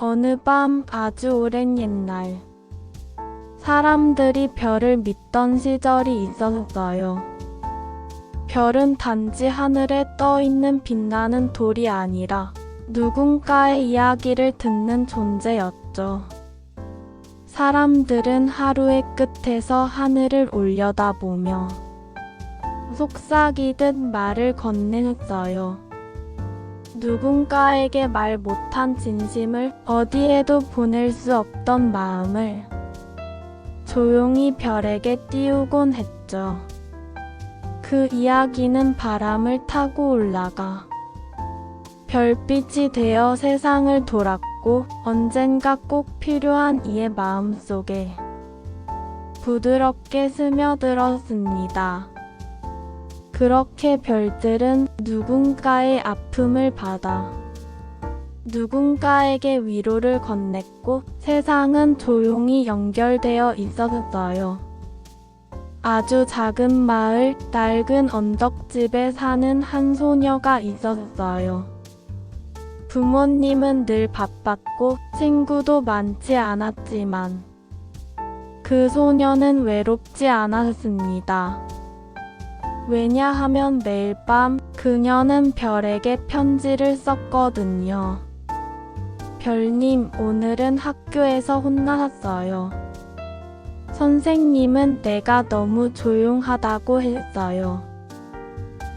어느 밤 아주 오랜 옛날 사람들이 별을 믿던 시절이 있었어요. 별은 단지 하늘에 떠 있는 빛나는 돌이 아니라 누군가의 이야기를 듣는 존재였죠. 사람들은 하루의 끝에서 하늘을 올려다보며 속삭이듯 말을 건네었어요. 누군가에게 말 못한 진심을 어디에도 보낼 수 없던 마음을 조용히 별에게 띄우곤 했죠. 그 이야기는 바람을 타고 올라가 별빛이 되어 세상을 돌았고 언젠가 꼭 필요한 이의 마음속에 부드럽게 스며들었습니다. 그렇게 별들은 누군가의 아픔을 받아 누군가에게 위로를 건넸고 세상은 조용히 연결되어 있었어요. 아주 작은 마을 낡은 언덕집에 사는 한 소녀가 있었어요. 부모님은 늘 바빴고 친구도 많지 않았지만 그 소녀는 외롭지 않았습니다. 왜냐하면 매일 밤 그녀는 별에게 편지를 썼거든요. 별님, 오늘은 학교에서 혼나셨어요. 선생님은 내가 너무 조용하다고 했어요.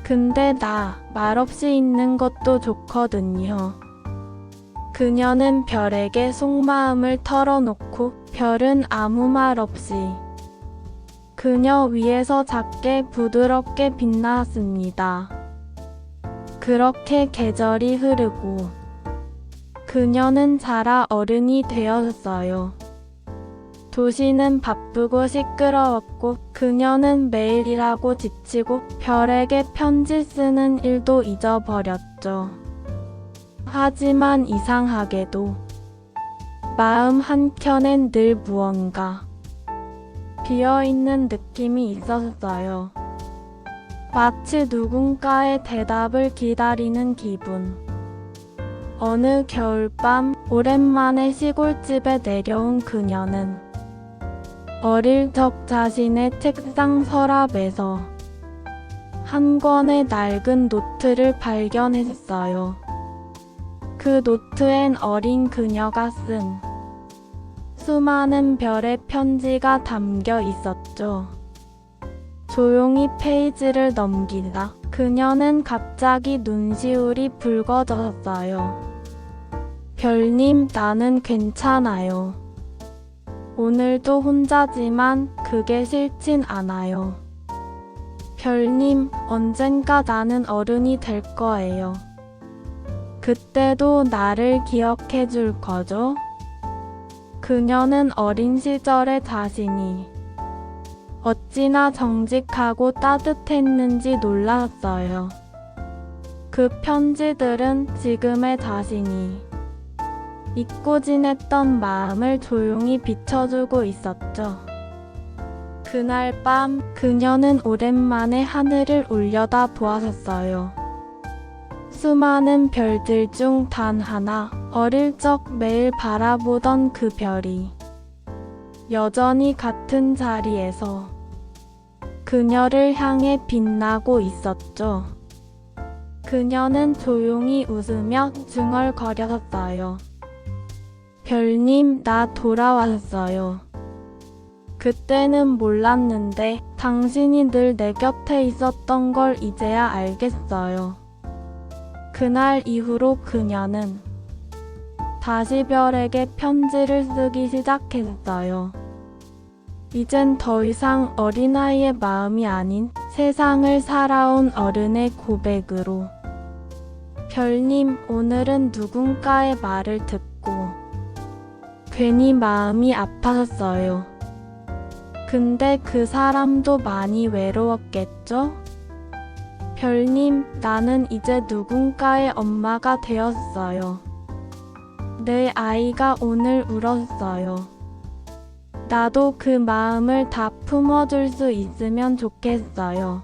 근데 나 말없이 있는 것도 좋거든요. 그녀는 별에게 속마음을 털어놓고 별은 아무 말 없이 그녀 위에서 작게 부드럽게 빛났습니다. 그렇게 계절이 흐르고 그녀는 자라 어른이 되었어요. 도시는 바쁘고 시끄러웠고 그녀는 매일 일하고 지치고 별에게 편지 쓰는 일도 잊어버렸죠. 하지만 이상하게도 마음 한켠엔 늘 무언가 비어있는 느낌이 있었어요. 마치 누군가의 대답을 기다리는 기분. 어느 겨울밤 오랜만에 시골집에 내려온 그녀는 어릴 적 자신의 책상 서랍에서 한 권의 낡은 노트를 발견했어요. 그 노트엔 어린 그녀가 쓴 수많은 별의 편지가 담겨 있었죠. 조용히 페이지를 넘기다 그녀는 갑자기 눈시울이 붉어졌어요. 별님, 나는 괜찮아요. 오늘도 혼자지만 그게 싫진 않아요. 별님, 언젠가 나는 어른이 될 거예요. 그때도 나를 기억해 줄 거죠? 그녀는 어린 시절의 자신이 어찌나 정직하고 따뜻했는지 놀랐어요. 그 편지들은 지금의 자신이 잊고 지냈던 마음을 조용히 비춰주고 있었죠. 그날 밤 그녀는 오랜만에 하늘을 올려다 보았었어요. 수많은 별들 중 단 하나 어릴 적 매일 바라보던 그 별이 여전히 같은 자리에서 그녀를 향해 빛나고 있었죠. 그녀는 조용히 웃으며 중얼거렸어요. 별님, 나 돌아왔어요. 그때는 몰랐는데 당신이 늘 내 곁에 있었던 걸 이제야 알겠어요. 그날 이후로 그녀는 다시 별에게 편지를 쓰기 시작했어요. 이젠 더 이상 어린아이의 마음이 아닌 세상을 살아온 어른의 고백으로 별님, 오늘은 누군가의 말을 듣고 괜히 마음이 아팠어요. 근데 그 사람도 많이 외로웠겠죠? 별님, 나는 이제 누군가의 엄마가 되었어요. 내 아이가 오늘 울었어요. 나도 그 마음을 다 품어줄 수 있으면 좋겠어요.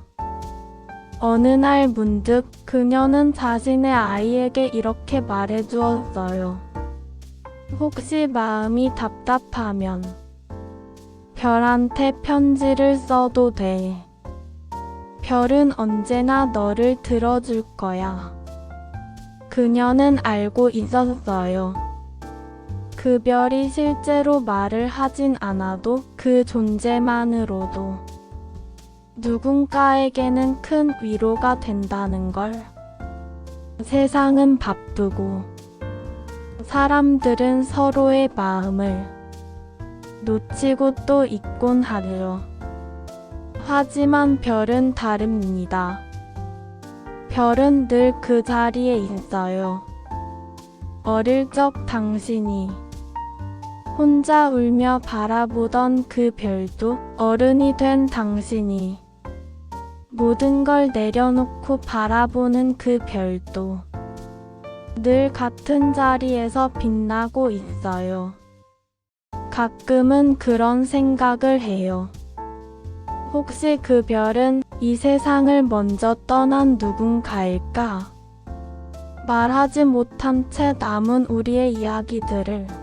어느 날 문득 그녀는 자신의 아이에게 이렇게 말해 주었어요. 혹시 마음이 답답하면 별한테 편지를 써도 돼. 별은 언제나 너를 들어줄 거야. 그녀는 알고 있었어요. 그 별이 실제로 말을 하진 않아도 그 존재만으로도 누군가에게는 큰 위로가 된다는 걸. 세상은 바쁘고 사람들은 서로의 마음을 놓치고 또 잊곤 하죠. 하지만 별은 다릅니다. 별은 늘 그 자리에 있어요. 어릴 적 당신이 혼자 울며 바라보던 그 별도 어른이 된 당신이 모든 걸 내려놓고 바라보는 그 별도 늘 같은 자리에서 빛나고 있어요. 가끔은 그런 생각을 해요. 혹시 그 별은 이 세상을 먼저 떠난 누군가일까? 말하지 못한 채 남은 우리의 이야기들을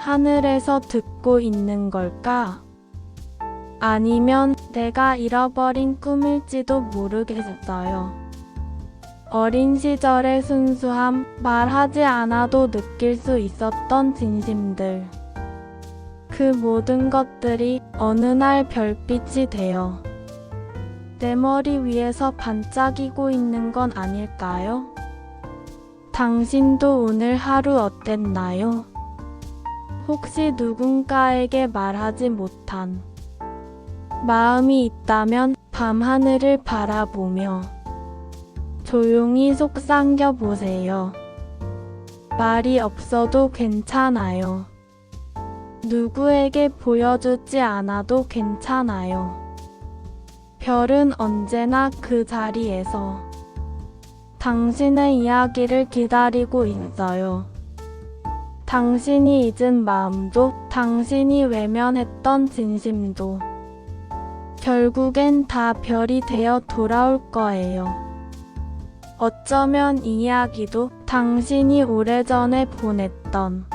하늘에서 듣고 있는 걸까? 아니면 내가 잃어버린 꿈일지도 모르겠어요. 어린 시절의 순수함, 말하지 않아도 느낄 수 있었던 진심들. 그 모든 것들이 어느 날 별빛이 되어 내 머리 위에서 반짝이고 있는 건 아닐까요? 당신도 오늘 하루 어땠나요? 혹시 누군가에게 말하지 못한 마음이 있다면 밤하늘을 바라보며 조용히 속상겨 보세요. 말이 없어도 괜찮아요. 누구에게 보여주지 않아도 괜찮아요. 별은 언제나 그 자리에서 당신의 이야기를 기다리고 있어요. 당신이 잊은 마음도, 당신이 외면했던 진심도, 결국엔 다 별이 되어 돌아올 거예요. 어쩌면 이 이야기도 당신이 오래전에 보냈던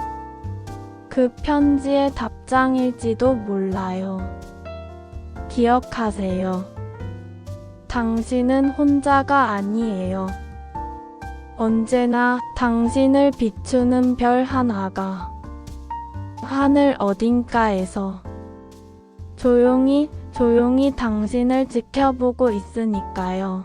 그 편지의 답장일지도 몰라요. 기억하세요. 당신은 혼자가 아니에요. 언제나 당신을 비추는 별 하나가 하늘 어딘가에서 조용히 조용히 당신을 지켜보고 있으니까요.